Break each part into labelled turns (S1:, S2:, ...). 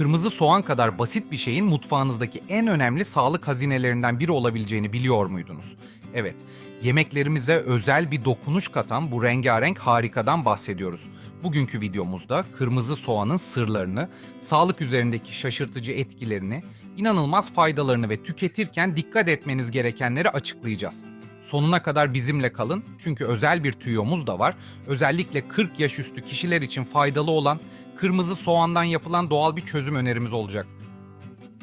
S1: kırmızı soğan kadar basit bir şeyin mutfağınızdaki en önemli sağlık hazinelerinden biri olabileceğini biliyor muydunuz? Evet, yemeklerimize özel bir dokunuş katan bu rengarenk harikadan bahsediyoruz. Bugünkü videomuzda kırmızı soğanın sırlarını, sağlık üzerindeki şaşırtıcı etkilerini, inanılmaz faydalarını ve tüketirken dikkat etmeniz gerekenleri açıklayacağız. Sonuna kadar bizimle kalın çünkü özel bir tüyomuz da var. Özellikle 40 yaş üstü kişiler için faydalı olan kırmızı soğandan yapılan doğal bir çözüm önerimiz olacak.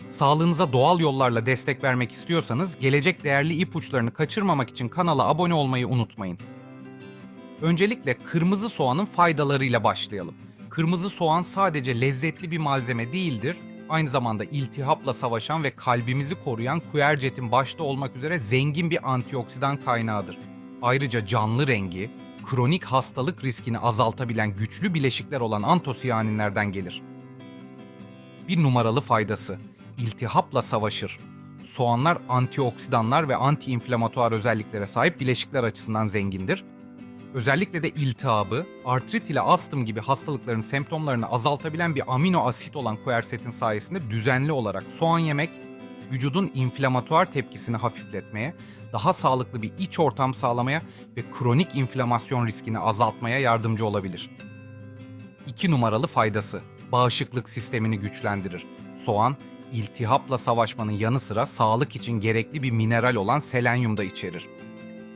S1: Sağlığınıza doğal yollarla destek vermek istiyorsanız gelecek değerli ipuçlarını kaçırmamak için kanala abone olmayı unutmayın. Öncelikle kırmızı soğanın faydalarıyla başlayalım. Kırmızı soğan sadece lezzetli bir malzeme değildir, aynı zamanda iltihapla savaşan ve kalbimizi koruyan kuercetin başta olmak üzere zengin bir antioksidan kaynağıdır. Ayrıca canlı rengi, kronik hastalık riskini azaltabilen güçlü bileşikler olan antosiyaninlerden gelir. Bir numaralı faydası, iltihapla savaşır. Soğanlar antioksidanlar ve antiinflamatuar özelliklere sahip bileşikler açısından zengindir. Özellikle de iltihabı, artrit ile astım gibi hastalıkların semptomlarını azaltabilen bir amino asit olan quercetin sayesinde düzenli olarak soğan yemek, vücudun inflamatuar tepkisini hafifletmeye, daha sağlıklı bir iç ortam sağlamaya ve kronik inflamasyon riskini azaltmaya yardımcı olabilir. 2 numaralı faydası, bağışıklık sistemini güçlendirir. Soğan, iltihapla savaşmanın yanı sıra sağlık için gerekli bir mineral olan selenyum da içerir.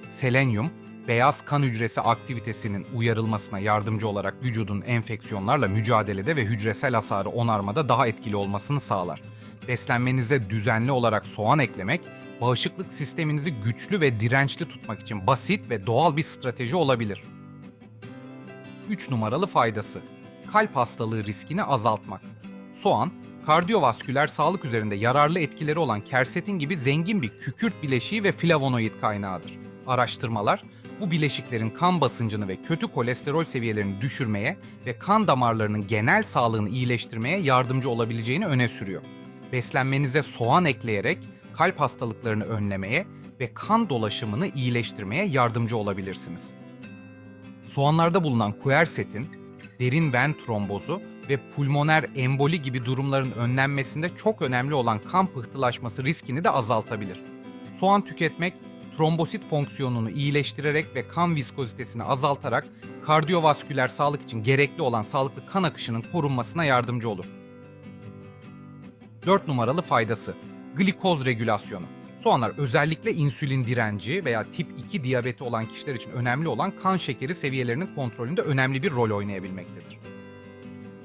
S1: Selenyum, beyaz kan hücresi aktivitesinin uyarılmasına yardımcı olarak vücudun enfeksiyonlarla mücadelede ve hücresel hasarı onarmada daha etkili olmasını sağlar. Beslenmenize düzenli olarak soğan eklemek, bağışıklık sisteminizi güçlü ve dirençli tutmak için basit ve doğal bir strateji olabilir. 3 numaralı faydası. Kalp hastalığı riskini azaltmak. Soğan, kardiyovasküler sağlık üzerinde yararlı etkileri olan kersetin gibi zengin bir kükürt bileşiği ve flavonoid kaynağıdır. Araştırmalar, bu bileşiklerin kan basıncını ve kötü kolesterol seviyelerini düşürmeye ve kan damarlarının genel sağlığını iyileştirmeye yardımcı olabileceğini öne sürüyor. Beslenmenize soğan ekleyerek kalp hastalıklarını önlemeye ve kan dolaşımını iyileştirmeye yardımcı olabilirsiniz. Soğanlarda bulunan quercetin derin ven trombozu ve pulmoner emboli gibi durumların önlenmesinde çok önemli olan kan pıhtılaşması riskini de azaltabilir. Soğan tüketmek trombosit fonksiyonunu iyileştirerek ve kan viskozitesini azaltarak kardiyovasküler sağlık için gerekli olan sağlıklı kan akışının korunmasına yardımcı olur. 4 numaralı faydası glikoz regülasyonu. Soğanlar özellikle insülin direnci veya tip 2 diyabeti olan kişiler için önemli olan kan şekeri seviyelerinin kontrolünde önemli bir rol oynayabilmektedir.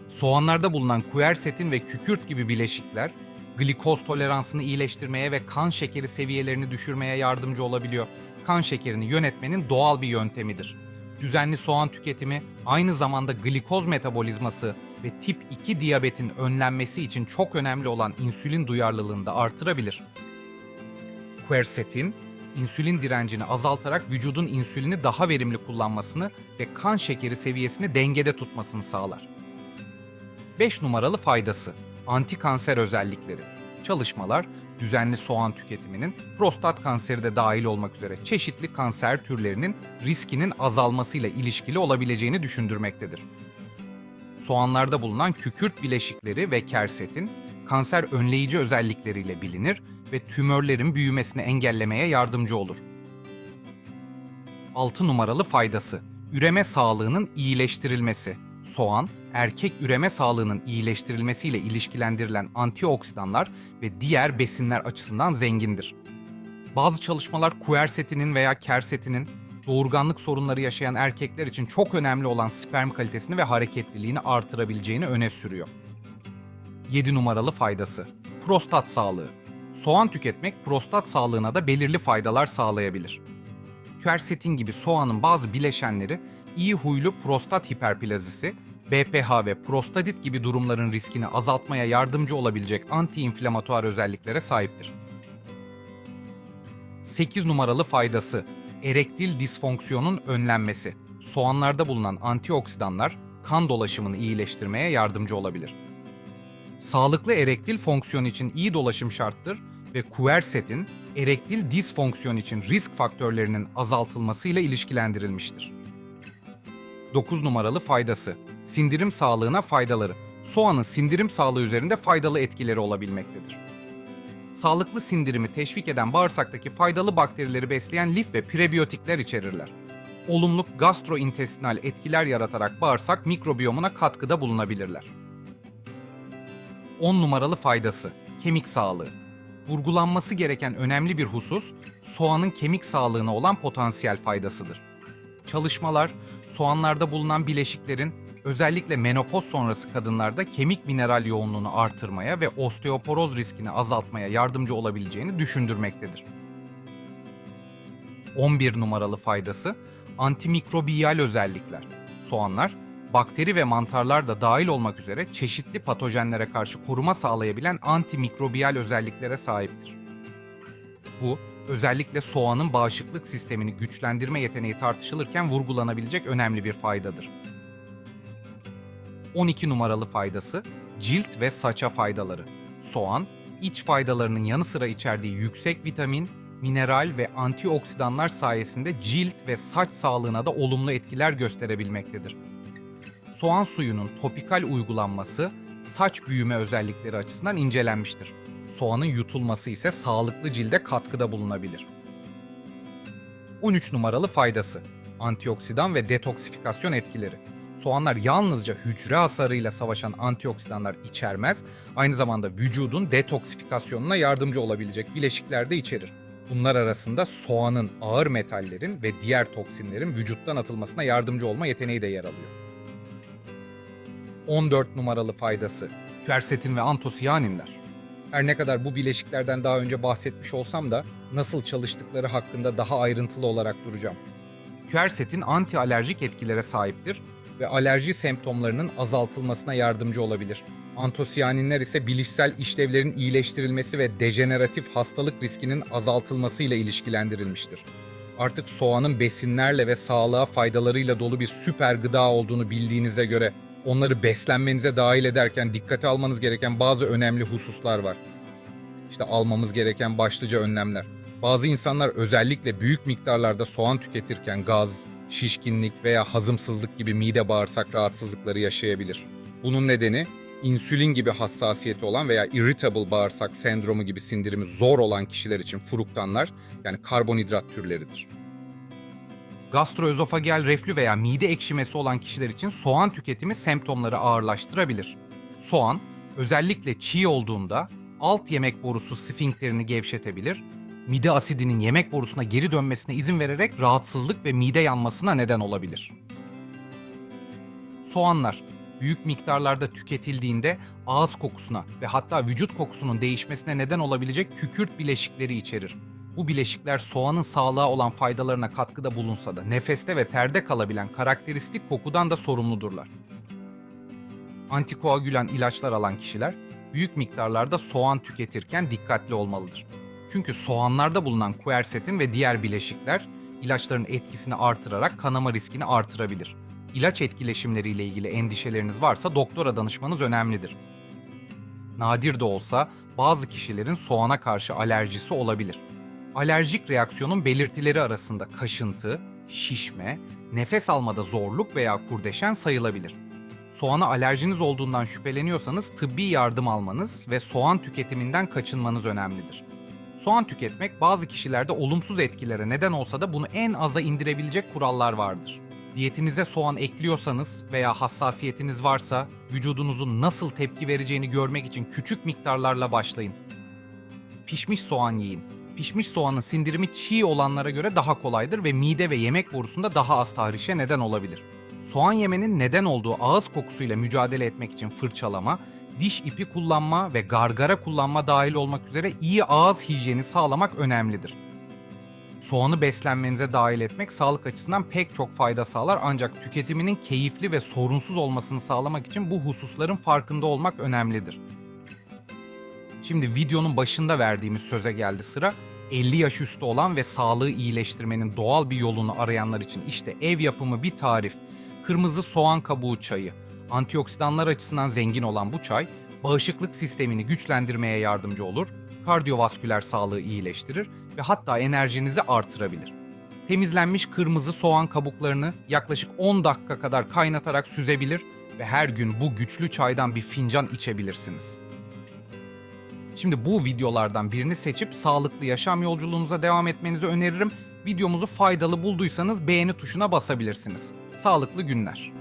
S1: Soğanlarda bulunan quercetin ve kükürt gibi bileşikler glikoz toleransını iyileştirmeye ve kan şekeri seviyelerini düşürmeye yardımcı olabiliyor. Kan şekerini yönetmenin doğal bir yöntemidir. Düzenli soğan tüketimi aynı zamanda glikoz metabolizması ve tip 2 diyabetin önlenmesi için çok önemli olan insülin duyarlılığını da artırabilir. Quercetin, insülin direncini azaltarak vücudun insülini daha verimli kullanmasını ve kan şekeri seviyesini dengede tutmasını sağlar. 5 numaralı faydası anti kanser özellikleri. Çalışmalar düzenli soğan tüketiminin prostat kanseri de dahil olmak üzere çeşitli kanser türlerinin riskinin azalmasıyla ilişkili olabileceğini düşündürmektedir. Soğanlarda bulunan kükürt bileşikleri ve kersetin kanser önleyici özellikleriyle bilinir ve tümörlerin büyümesini engellemeye yardımcı olur. 6 numaralı faydası üreme sağlığının iyileştirilmesi. Soğan, erkek üreme sağlığının iyileştirilmesiyle ilişkilendirilen antioksidanlar ve diğer besinler açısından zengindir. Bazı çalışmalar quercetinin veya kersetinin doğurganlık sorunları yaşayan erkekler için çok önemli olan sperm kalitesini ve hareketliliğini artırabileceğini öne sürüyor. 7 numaralı faydası. Prostat sağlığı. Soğan tüketmek prostat sağlığına da belirli faydalar sağlayabilir. Quercetin gibi soğanın bazı bileşenleri iyi huylu prostat hiperplazisi, BPH ve prostatit gibi durumların riskini azaltmaya yardımcı olabilecek antiinflamatuar özelliklere sahiptir. 8 numaralı faydası erektil disfonksiyonun önlenmesi. Soğanlarda bulunan antioksidanlar kan dolaşımını iyileştirmeye yardımcı olabilir. Sağlıklı erektil fonksiyon için iyi dolaşım şarttır ve quercetin erektil disfonksiyon için risk faktörlerinin azaltılmasıyla ilişkilendirilmiştir. 9 numaralı faydası. Sindirim sağlığına faydaları. soğanın sindirim sağlığı üzerinde faydalı etkileri olabilmektedir. Sağlıklı sindirimi teşvik eden bağırsaktaki faydalı bakterileri besleyen lif ve prebiyotikler içerirler. Olumlu gastrointestinal etkiler yaratarak bağırsak mikrobiyomuna katkıda bulunabilirler. 10 numaralı faydası kemik sağlığı. Vurgulanması gereken önemli bir husus soğanın kemik sağlığına olan potansiyel faydasıdır. Çalışmalar soğanlarda bulunan bileşiklerin özellikle menopoz sonrası kadınlarda kemik mineral yoğunluğunu artırmaya ve osteoporoz riskini azaltmaya yardımcı olabileceğini düşündürmektedir. 11 numaralı faydası antimikrobiyal özellikler. Soğanlar bakteri ve mantarlar da dahil olmak üzere çeşitli patojenlere karşı koruma sağlayabilen antimikrobiyal özelliklere sahiptir. Bu, özellikle soğanın bağışıklık sistemini güçlendirme yeteneği tartışılırken vurgulanabilecek önemli bir faydadır. 12 numaralı faydası cilt ve saça faydaları. Soğan, iç faydalarının yanı sıra içerdiği yüksek vitamin, mineral ve antioksidanlar sayesinde cilt ve saç sağlığına da olumlu etkiler gösterebilmektedir. Soğan suyunun topikal uygulanması saç büyüme özellikleri açısından incelenmiştir. Soğanın yutulması ise sağlıklı cilde katkıda bulunabilir. 13 numaralı faydası antioksidan ve detoksifikasyon etkileri. Soğanlar yalnızca hücre hasarıyla savaşan antioksidanlar içermez, aynı zamanda vücudun detoksifikasyonuna yardımcı olabilecek bileşikler de içerir. Bunlar arasında soğanın ağır metallerin ve diğer toksinlerin vücuttan atılmasına yardımcı olma yeteneği de yer alıyor. 14 numaralı faydası quercetin ve antosiyaninler. Her ne kadar bu bileşiklerden daha önce bahsetmiş olsam da nasıl çalıştıkları hakkında daha ayrıntılı olarak duracağım. Quercetin anti-alerjik etkilere sahiptir ve alerji semptomlarının azaltılmasına yardımcı olabilir. Antosiyaninler ise bilişsel işlevlerin iyileştirilmesi ve dejeneratif hastalık riskinin azaltılması ile ilişkilendirilmiştir. Artık soğanın besinlerle ve sağlığa faydalarıyla dolu bir süper gıda olduğunu bildiğinize göre onları beslenmenize dahil ederken dikkate almanız gereken bazı önemli hususlar var. İşte almamız gereken başlıca önlemler. Bazı insanlar özellikle büyük miktarlarda soğan tüketirken gaz, şişkinlik veya hazımsızlık gibi mide bağırsak rahatsızlıkları yaşayabilir. Bunun nedeni insülin gibi hassasiyeti olan veya irritable bağırsak sendromu gibi sindirimi zor olan kişiler için fruktanlar yani karbonhidrat türleridir. Gastroözofageal reflü veya mide ekşimesi olan kişiler için soğan tüketimi semptomları ağırlaştırabilir. Soğan özellikle çiğ olduğunda alt yemek borusu sfinkterini gevşetebilir, mide asidinin yemek borusuna geri dönmesine izin vererek rahatsızlık ve mide yanmasına neden olabilir. Soğanlar büyük miktarlarda tüketildiğinde ağız kokusuna ve hatta vücut kokusunun değişmesine neden olabilecek kükürt bileşikleri içerir. Bu bileşikler soğanın sağlığa olan faydalarına katkıda bulunsa da nefeste ve terde kalabilen karakteristik kokudan da sorumludurlar. Antikoagülan ilaçlar alan kişiler büyük miktarlarda soğan tüketirken dikkatli olmalıdır. Çünkü soğanlarda bulunan kuersetin ve diğer bileşikler ilaçların etkisini artırarak kanama riskini artırabilir. İlaç etkileşimleriyle ilgili endişeleriniz varsa doktora danışmanız önemlidir. Nadir de olsa bazı kişilerin soğana karşı alerjisi olabilir. Alerjik reaksiyonun belirtileri arasında kaşıntı, şişme, nefes almada zorluk veya kurdeşen sayılabilir. Soğana alerjiniz olduğundan şüpheleniyorsanız tıbbi yardım almanız ve soğan tüketiminden kaçınmanız önemlidir. Soğan tüketmek bazı kişilerde olumsuz etkilere neden olsa da bunu en aza indirebilecek kurallar vardır. Diyetinize soğan ekliyorsanız veya hassasiyetiniz varsa vücudunuzun nasıl tepki vereceğini görmek için küçük miktarlarla başlayın. Pişmiş soğan yiyin. Pişmiş soğanın sindirimi çiğ olanlara göre daha kolaydır ve mide ve yemek borusunda daha az tahrişe neden olabilir. Soğan yemenin neden olduğu ağız kokusuyla mücadele etmek için fırçalama, diş ipi kullanma ve gargara kullanma dahil olmak üzere iyi ağız hijyeni sağlamak önemlidir. Soğanı beslenmenize dahil etmek sağlık açısından pek çok fayda sağlar ancak tüketiminin keyifli ve sorunsuz olmasını sağlamak için bu hususların farkında olmak önemlidir. Şimdi videonun başında verdiğimiz söze geldi sıra. 50 yaş üstü olan ve sağlığı iyileştirmenin doğal bir yolunu arayanlar için işte ev yapımı bir tarif. Kırmızı soğan kabuğu çayı. Antioksidanlar açısından zengin olan bu çay, bağışıklık sistemini güçlendirmeye yardımcı olur, kardiyovasküler sağlığı iyileştirir ve hatta enerjinizi artırabilir. Temizlenmiş kırmızı soğan kabuklarını yaklaşık 10 dakika kadar kaynatarak süzebilir ve her gün bu güçlü çaydan bir fincan içebilirsiniz. Şimdi bu videolardan birini seçip sağlıklı yaşam yolculuğunuza devam etmenizi öneririm. Videomuzu faydalı bulduysanız beğeni tuşuna basabilirsiniz. Sağlıklı günler.